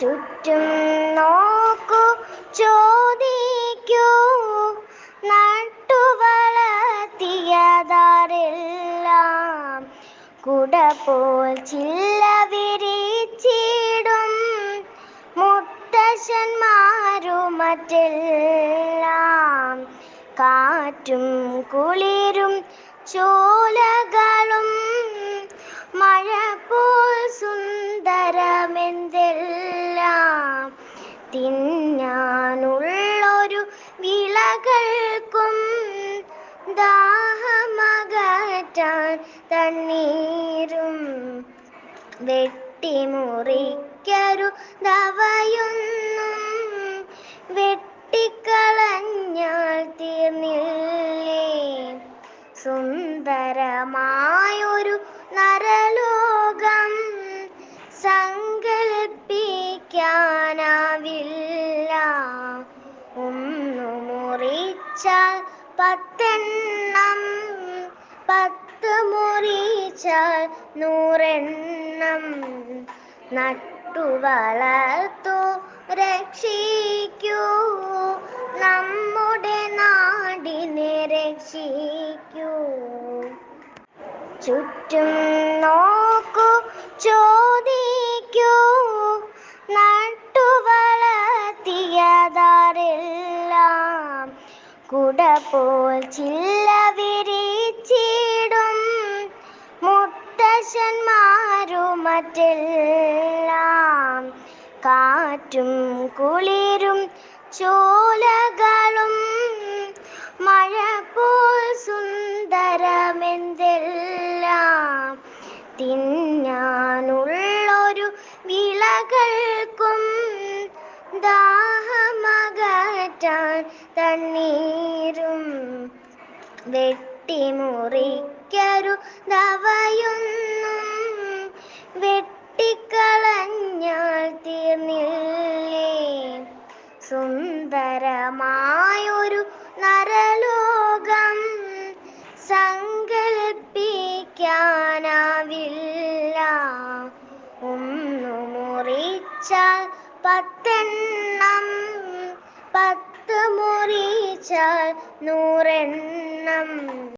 ചുറ്റും നോക്കൂ ചോദിക്കൂ. നട്ടു വളർത്തിയതാരെല്ലാം കുട പോൽ ചില്ല വിരിച്ചിടും. മുത്തശ്ശന്മാരു മറ്റെല്ലാം. കാറ്റും കുളിരും ചോലകളും തിന്നാനുള്ളൊരു വിളകൾക്കും ദാഹമകറ്റാൻ തണ്ണീരും വെട്ടിമുറിക്കരു ദവയൊന്നും വെട്ടിക്കളഞ്ഞാൽ തീർന്നില്ലേ? സുന്ദരമായൊരു നരലോകം മുറിച്ചാൽ പത്തെണ്ണം പത്ത് മുറിച്ചാൽ നൂറെണ്ണം. നട്ടു വളർത്തു രക്ഷിക്കൂ നമ്മുടെ നാടിനെ രക്ഷിക്കൂ. ചുറ്റും നോക്കൂ ചോദിക്കൂ കുട പോൽ ചില്ല വിരിച്ചിടും മുത്തശ്ശന്മാരു കാറ്റും കുളിരും ചോലകളും മഴ പോൽ സുന്ദരമെന്തെല്ലാം തിന്നാനുള്ളൊരു വിളകൾക്കും ദാഹമകറ്റാൻ തണ്ണീരും വെട്ടിമുറിക്കരു ദവയൊന്നും വെട്ടിക്കളഞ്ഞാൽ തീർന്നില്ലേ? സുന്ദരമായൊരു നരലോകം സങ്കൽപ്പിക്കാനാവില്ല. ഒന്നു മുറിച്ചാൽ പത്തെണ്ണം പത്ത് നൂറെണ്ണം